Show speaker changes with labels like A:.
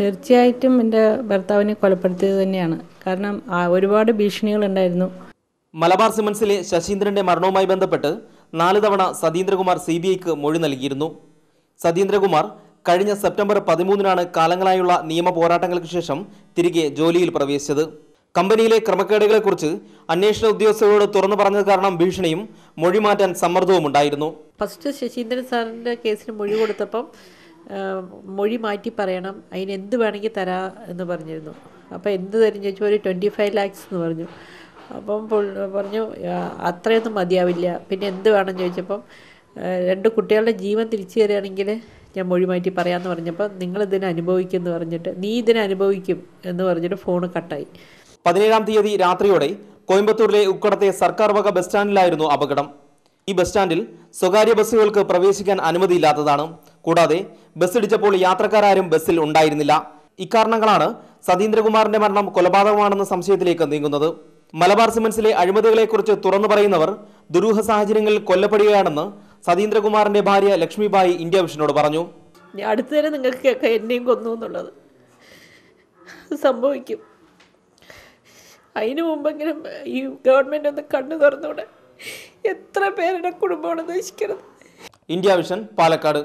A: തീർച്ചയായിട്ടും എന്റെ ഭർത്താവിനെ കൊലപ്പെടുത്തിയത് തന്നെയാണ്. കാരണം ഒരുപാട് ഭീഷണികൾ ഉണ്ടായിരുന്നു.
B: മലബാർ സിമൻസിലെ ശശീന്ദ്രന്റെ മരണവുമായി ബന്ധപ്പെട്ട് നാല് തവണ സതീന്ദ്രകുമാർ സി ബി ഐക്ക് മൊഴി നൽകിയിരുന്നു. സതീന്ദ്രകുമാർ കഴിഞ്ഞ സെപ്റ്റംബർ പതിമൂന്നിനാണ് കാലങ്ങളായുള്ള നിയമ പോരാട്ടങ്ങൾക്ക് ശേഷം തിരികെ ജോലിയിൽ പ്രവേശിച്ചത്. കമ്പനിയിലെ ക്രമക്കേടുകളെക്കുറിച്ച് അന്വേഷണ ഉദ്യോഗസ്ഥരോട് തുറന്നു പറഞ്ഞത് കാരണം ഭീഷണിയും മൊഴി മാറ്റാൻ സമ്മർദ്ദവും ഉണ്ടായിരുന്നു
C: ഫസ്റ്റ് ശശീന്ദ്രൻ സാറിന്റെ കേസിന് മൊഴി കൊടുത്തപ്പം മൊഴി മാറ്റി പറയണം. അതിന് എന്ത് വേണമെങ്കിൽ തരാ എന്ന് പറഞ്ഞിരുന്നു. അപ്പോൾ എന്ത് തരും ചോദിച്ചു? ഒരു ട്വന്റി ഫൈവ് ലാക്സ് എന്ന് പറഞ്ഞു. അപ്പം പറഞ്ഞു "ആ, അത്രയൊന്നും മതിയാവില്ല. പിന്നെ എന്ത് വേണം ചോദിച്ചപ്പം രണ്ട് കുട്ടികളുടെ ജീവൻ തിരിച്ചു തരികയാണെങ്കിൽ ഞാൻ മൊഴി മാറ്റി പറയാമെന്ന് പറഞ്ഞപ്പോൾ നിങ്ങൾ ഇതിനെ അനുഭവിക്കും എന്ന് പറഞ്ഞിട്ട് നീ ഇതിനെ അനുഭവിക്കും എന്ന് പറഞ്ഞിട്ട് ഫോണ് കട്ടായി
B: പതിനേഴാം തീയതി രാത്രിയോടെ കോയമ്പത്തൂരിലെ ഉക്കടത്തെ സർക്കാർ വക ബസ് സ്റ്റാൻഡിലായിരുന്നു അപകടം. ഈ ബസ് സ്റ്റാൻഡിൽ സ്വകാര്യ ബസ്സുകൾക്ക് പ്രവേശിക്കാൻ അനുമതിയില്ലാത്തതാണ് കൂടാതെ ബസ് ഇടിച്ചപ്പോൾ യാത്രക്കാരും ബസ്സിൽ ഉണ്ടായിരുന്നില്ല. ഇക്കാരണങ്ങളാണ് സതീന്ദ്രകുമാറിന്റെ മരണം കൊലപാതകമാണെന്ന സംശയത്തിലേക്ക് നീങ്ങുന്നത്. മലബാർ സിമൻസിലെ അഴിമതികളെക്കുറിച്ച് തുറന്നു പറയുന്നവർ ദുരൂഹ സാഹചര്യങ്ങളിൽ കൊല്ലപ്പെടുകയാണെന്ന് സതീന്ദ്രകുമാറിന്റെ ഭാര്യ ലക്ഷ്മിബായി ഇന്ത്യ വിഷനോട് പറഞ്ഞു.
C: ഇനി അടുത്ത് തന്നെ നിങ്ങൾക്ക് കേൾക്കാം എന്നെയും കൊന്നു എന്നുള്ളത്. സംഭവിക്കും. അതിനു മുമ്പെങ്കിലും ഈ ഗവൺമെന്റ് ഒന്ന് കണ്ണു തുറന്നൂടെ. എത്ര പേരുടെ കുടുംബമാണ് നശിക്കുന്നത്
B: ഇന്ത്യ വിഷൻ പാലക്കാട്.